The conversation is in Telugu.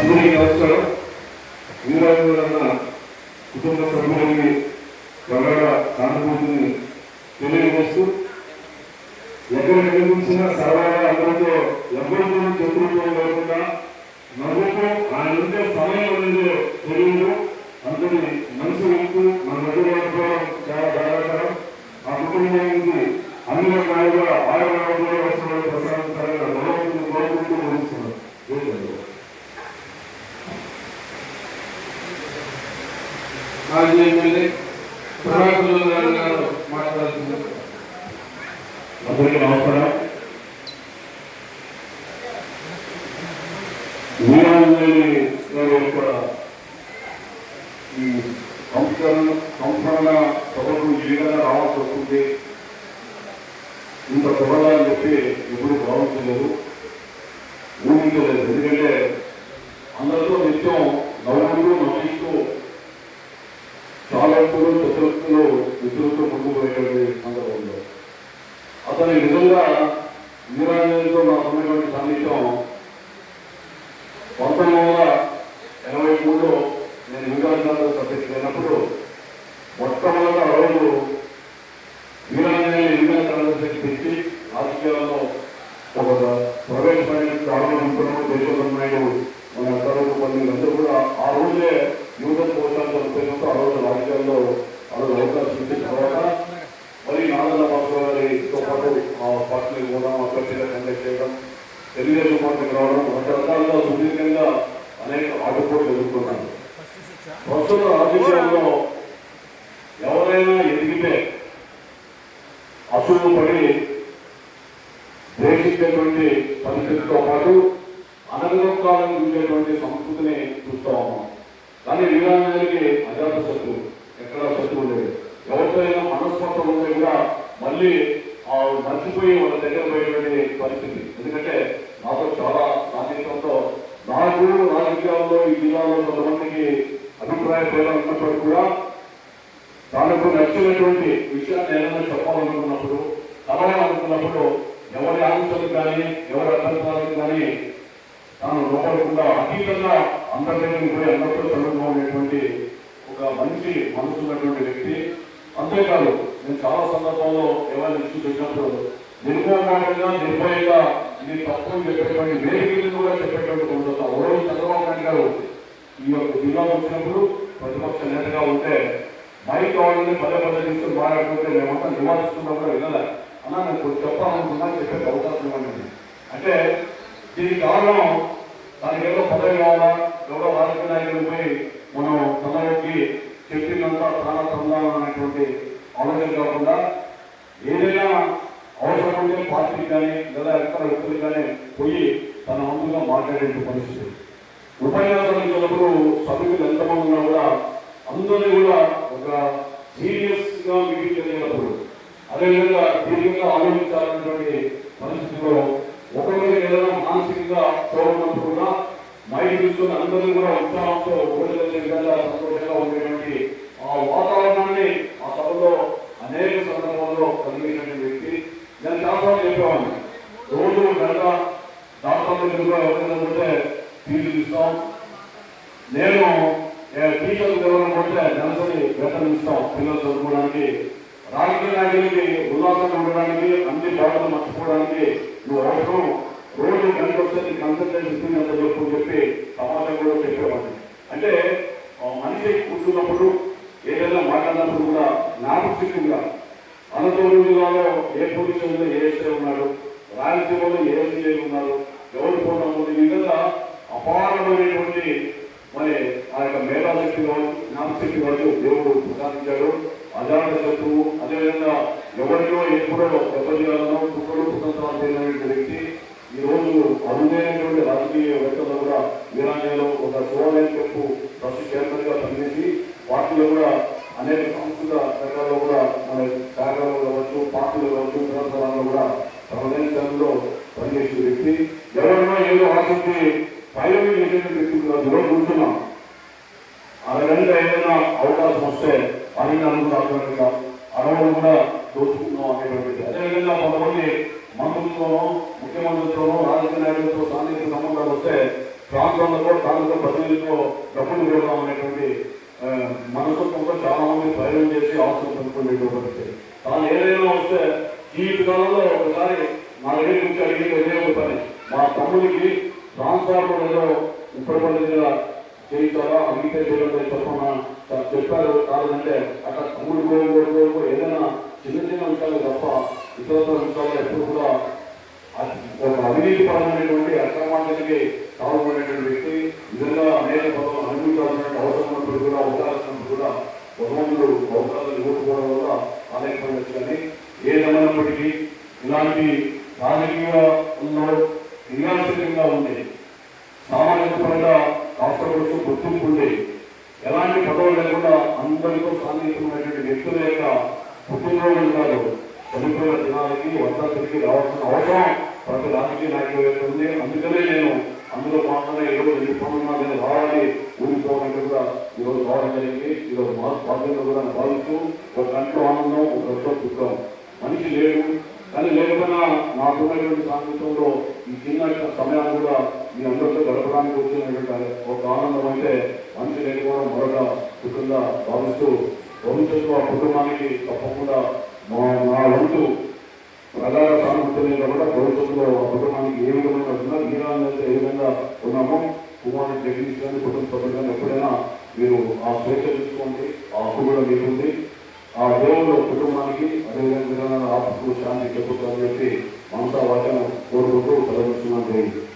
అందరికీ నమస్కారం వీరాజులన్న కుటుంబ సభ్యులని ప్రగాఢ సానుభూతిని తెలియజేస్తూ ఎక్కడ కనిపించినా సరదాగా అందరితో ఎవరితో శత్రుత్వం లేకుండా నవ్వుతూ ఆయన ఉండే సమయం అనేది తెలియదు. అందరి మనసు వ్యక్తి మన మధ్య చాలా బాధాకరం ఆ కుటుంబానికి అన్ని రకాలుగా ఆయన అందరికీ నమస్కారం. వీరాంజలి గారి యొక్క ఈ సంస్కరణ సంస్కరణ సభకు ఈ విధంగా రావాల్సి వస్తుంది ఇంత త్వరగా అని చెప్పి ఎప్పుడు భావించలేదు. ఊహించలేదు. ఎందుకంటే అందరితో నిత్యం పంతొమ్మిది వందల ఎనభై మూడులో నేను యుగాంధ్ర సభ్యులైనప్పుడు మొట్టమొదట రోజు వీరాంజలి యుగాంధ్ర కాంగ్రెస్కి రాజకీయాల్లో ఒక ప్రవేశమైన ప్రారంభించడం దేశోపన్నాయుడు మన తరగతి కొన్ని కూడా ఆ రోజే యువత పోషాలు జరిపినప్పుడు ఆ రోజు రాజకీయాల్లో ఆ రోజు అవకాశం ఇచ్చిన తర్వాత మరి నారాయణ బాబు గారితో పాటు ఆ పార్టీని కూడా అభ్యర్థిగా కండక్ట్ చేయడం తెలుగుదేశం పార్టీకి రావడం రకరకాలుగా సుదీర్ఘంగా అనేక ఆటుపోట్లు ఎదుర్కొన్నాను. ప్రస్తుత రాజకీయాల్లో ఎవరైనా ఎదిగితే అసలు పడి ద్వేషించేటువంటి పరిస్థితితో పాటు అనగదొక్కాలని చూసేటువంటి సంస్కృతిని చూస్తూ ఉన్నాం. కానీ వీరాంజలికి అజాత శత్రువు ఎక్కడ శత్రువు లేదు. ఎవరికైనా మనస్పర్ధ ఉంటే కూడా మళ్ళీ ఆ మర్చిపోయి వాళ్ళ దగ్గర పోయేటువంటి పరిస్థితి ఎందుకంటే నాతో చాలా సాన్నిధ్యంతో నాకు రాజకీయాల్లో ఈ జిల్లాలో కొంతమందికి అభిప్రాయ ఉన్నప్పుడు కూడా తనకు నచ్చినటువంటి విషయాన్ని ఏదైనా చెప్పాలనుకున్నప్పుడు అనుకున్నప్పుడు ఎవరి ఆలోచనలు కానీ ఎవరి అభ్యంతరాలకు కానీ తాను లోపలకుండా అతీతంగా అందరినీ కూడా పోయి అందరితో చదువుకునేటువంటి ఒక మంచి మనసు ఉన్నటువంటి వ్యక్తి. అంతేకాదు నేను చాలా సందర్భంలో ఎవరైనా ఇష్యూ చేసినప్పుడు నిర్మోహమాటంగా నిర్భయంగా ఇది తప్పు చెప్పేటువంటి వేదికలు కూడా చెప్పేటువంటి కొంత ఓరో చంద్రబాబు నాయుడు గారు ఈ యొక్క జిల్లా వచ్చినప్పుడు ప్రతిపక్ష నేతగా ఉంటే బయట వాళ్ళని పదే పదే తీసుకుని మాట్లాడుతుంటే మేమంతా నివారిస్తున్నాం కూడా వినలే అన్నా నేను కొంచెం చెప్పాలనుకున్నా చెప్పే అవకాశం ఇవ్వండి అంటే దీనికి కారణం దానికి ఏదో పదవి కావాలా? ఎవరో రాజకీయ నాయకులు పోయి మనం తనలోకి చెప్పినంత ప్రాణ సంధానం అనేటువంటి ఆలోచన కాకుండా ఏదైనా అవసరం ఉంటే పార్టీకి కానీ లేదా ఇతర వ్యక్తులు కానీ పోయి తన వంతుగా మాట్లాడే పరిస్థితి. ఉపన్యాసాలు ఇచ్చినప్పుడు సభ్యులు ఎంతమంది ఉన్నా కూడా అందరినీ కూడా ఒక సీరియస్గా మీటింగ్ జరిగినప్పుడు అదేవిధంగా దీర్ఘంగా ఆలోచించాలన్నటువంటి పరిస్థితిలో ఒకరికి ఏదైనా మానసికంగా చూడనప్పుడు కూడా మైండ్ తీసుకుని అందరినీ కూడా ఉత్సాహంతో ఓడిగా విధంగా సంతోషంగా ఉండేటువంటి ఆ వాతావరణాన్ని ఆ సభలో అనేక సందర్భాల్లో కలిగినటువంటి వ్యక్తి నేను చాలాసార్లు చెప్పేవాడిని రోజు గంట డాక్టర్ల దగ్గర ఎవరైనా ఉంటే ఫీజు ఇస్తాం నేను టీచర్ ఎవరైనా ఉంటే నెలసరి వేతనం ఇస్తాం పిల్లలు చదువుకోవడానికి. రాజకీయ నాయకులకి ఉల్లాసంగా ఉండడానికి అన్ని బాధలు మర్చిపోవడానికి నువ్వు అవసరం రోజు గంట వస్తే కన్సల్టేషన్ ఇస్తుంది అంత చెప్పు చెప్పి సమాజం కూడా చెప్పేవాడిని. అంటే మనిషి కూర్చున్నప్పుడు ఏదైనా మాట్లాడినప్పుడు కూడా జ్ఞాపశక్తిగా అనంతపురం జిల్లాలో ఏ పొజిషన్లో ఏ ఎస్ఐ ఉన్నాడు రాయలసీమలో ఏ ఎస్ఐ ఉన్నారు ఎవరు పోతాం ఈ విధంగా అపారమైనటువంటి మరి ఆ యొక్క మేధాశక్తి కావచ్చు జ్ఞాపశక్తి కావచ్చు దేవుడు ప్రసాదించాడు. అజాడ శత్రువు అదేవిధంగా ఎవరిలో ఎప్పుడో దెబ్బతీయాలనో కుక్కడు కుతంత్రాలు వ్యక్తి ఈ రోజు అరుదైనటువంటి రాజకీయ వ్యక్తులు కూడా వీరాంజలో ఒక శివాలయం చెప్పు ట్రస్ట్ చైర్మన్ పనిచేసి పార్టీలో కూడా అనేక సంస్కృత రంగాల్లో కూడా మన శాఖలో కావచ్చు పార్టీలో కావచ్చు తెలంగాణలో కూడా ప్రదేశంలో పనిచేసే వ్యక్తి ఎవరైనా ఏదో ఆసక్తి పైరవి చేసేటువంటి వ్యక్తులు కాదు ఈరోజు కూర్చున్నాం అరగంట ఏదైనా అవకాశం వస్తే పని కాకుండా అడవులు కూడా దోచుకుందాం అనేటువంటిది అదేవిధంగా కొంతమంది మంత్రులతోనూ ముఖ్యమంత్రులతోనూ రాజకీయ నాయకులతో సాన్నిహిక సంబంధాలు వస్తే ప్రాంతంలో దానితో ప్రతినిధులతో డబ్బులు ఇవ్వడం అనేటువంటి ఆ, మనస్తత్వంతో చాలా మంది ప్రయోగం చేసి ఆస్తులు పొందుకునేటువంటి తాను ఏదైనా వస్తే జీవితకాలంలో ఒకసారి నా దగ్గర నుంచి అడిగి ఒకే పని మా తమ్ముడికి ట్రాన్స్ఫార్మర్ ఏదో ఇప్పటి చేయించాలా అడిగితే చేయాలి చెప్పమా సార్ చెప్పారు కాదంటే అక్కడ తమ్ముడు గోరు ఏదైనా చిన్న చిన్న విషయాలు తప్ప ఇతర విషయాలు ఎప్పుడు కూడా అవినీతి పరమైనటువంటి అక్రమానికి పాల్గొనేటువంటి వ్యక్తి నిజంగా అనేక పదవులు అనుభవించాల్సిన అవసరం ఉన్నప్పుడు కూడా అవకాశం కూడా భగవంతుడు అవకాశాలు ఇవ్వకపోవడం వల్ల ఆలయపడవచ్చు కానీ ఏదైనప్పటికీ ఇలాంటి రాజకీయాల్లో క్రియాశీలంగా ఉంది సామాజిక పరంగా శాస్త్రములకు గుర్తింపు ఉంది ఎలాంటి పదవులు లేకుండా అందరితో సాన్నిహితమైనటువంటి వ్యక్తుల యొక్క పుట్టినరోజులు కాదు చనిపోయిన దినాలకి వర్షాలకి రావాల్సిన అవసరం ప్రతి రాజకీయ నాయకుల యొక్క ఉంది. అందుకనే నేను అందులో మాత్రమే ఈరోజు వెళ్ళిపోతున్నా నేను రావాలి ఊరిపోవాలంటే కూడా ఈరోజు రావడం జరిగింది. ఈరోజు మా బాధ్యత కూడా భావిస్తూ ఒక కంట్లో ఆనందం ఒక గంటలో దుఃఖం మనిషి లేడు. కానీ లేకపోయినా నాకున్నటువంటి సాంగత్యంలో ఈ సమయాన్ని కూడా మీ అందరితో గడపడానికి వచ్చినటువంటి ఒక ఆనందం అయితే మనిషి కూడా మరొక దుఃఖంగా భావిస్తూ భవిష్యత్తు ఆ కుటుంబానికి తప్పకుండా మా నా వంతు ప్రధాన సానుభూతులు కూడా భవిష్యత్తులో ఆ కుటుంబానికి ఏ విధంగా ఉన్నా ఈ విధంగా ఏ విధంగా ఉన్నామో కుమారుడు జగదీష్ కుటుంబ సభ్యులు ఎప్పుడైనా మీరు ఆ స్వేచ్ఛ తీసుకోండి ఆ హక్కు కూడా మీకుంది ఆ దేవుడు కుటుంబానికి అదేవిధంగా ఆత్మకు శాంతి చెప్పుకోవాలని చెప్పి మనసా వాచన కోరుకుంటూ సెలవుస్తున్నాను